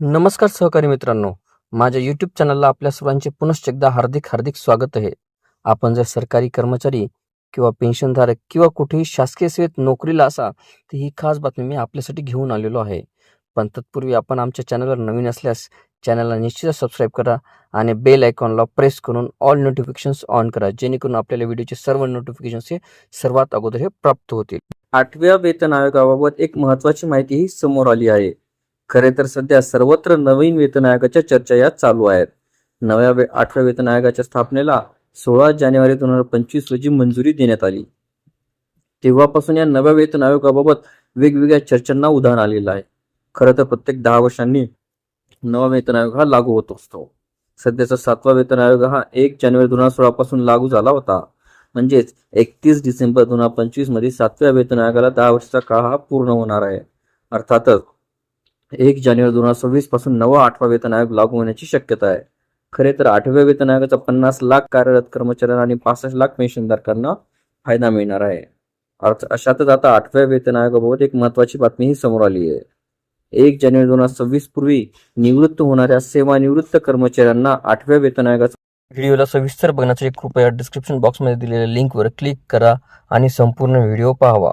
नमस्कार सहकारी मित्रांनो. माझ्या यूट्यूब चॅनलला आपल्या सर्वांचे पुनश्च एकदा हार्दिक हार्दिक स्वागत आहे. आपण जर सरकारी कर्मचारी किंवा पेन्शनधारक किंवा कुठेही शासकीय सेवेत नोकरीला असा तर ही खास बातमी मी आपल्यासाठी घेऊन आलेलो आहे. पण तत्पूर्वी आपण आमच्या चॅनलवर नवीन असल्यास चॅनलला निश्चितच सबस्क्राईब करा आणि बेल आयकॉनला प्रेस करून ऑल नोटिफिकेशन्स ऑन करा जेणेकरून आपल्याला व्हिडिओचे सर्व नोटिफिकेशन्स हे सर्वात अगोदर हे प्राप्त होतील. आठव्या वेतन आयोगाबाबत एक महत्वाची माहिती ही समोर आली आहे. खरे तर सध्या सर्वत्र नवीन वेतन आयोगाच्या चर्चा या चालू आहेत. नव्या वे आठव्या वेतन आयोगाच्या स्थापनेला सोळा जानेवारी दोन हजार पंचवीस रोजी मंजुरी देण्यात आली. तेव्हापासून या नव्या वेतन आयोगाबाबत वेगवेगळ्या चर्चांना उदाहरण आलेलं आहे. खरं तर प्रत्येक दहा वर्षांनी नवा वेतन आयोग हा लागू होत असतो. सध्याचा सातवा वेतन आयोग हा एक जानेवारी दोन हजार सोळा पासून लागू झाला होता. म्हणजेच एकतीस डिसेंबर दोन हजार पंचवीसमध्ये सातव्या वेतन आयोगाला दहा वर्षाचा काळ हा पूर्ण होणार आहे. अर्थातच एक जानेवारी दोन हजार सव्वीसपासून नवा आठवा वेतन आयोग लागू होण्याची शक्यता आहे. खरे तर आठव्या वेतन आयोगाचा पन्नास लाख कार्यरत कर्मचाऱ्यांना आणि पासष्ट लाख पेन्शनधारकांना फायदा मिळणार आहे. अर्थ अशातच आता आठव्या वेतन आयोगाबाबत एक महत्वाची बातमीही समोर आली आहे. एक जानेवारी दोन हजार सव्वीस पूर्वी निवृत्त होणाऱ्या सेवानिवृत्त कर्मचाऱ्यांना आठव्या वेतन आयोगाचा व्हिडिओला सविस्तर बघण्यासाठी कृपया डिस्क्रिप्शन बॉक्समध्ये दिलेल्या लिंकवर क्लिक करा आणि संपूर्ण व्हिडिओ पाहावा.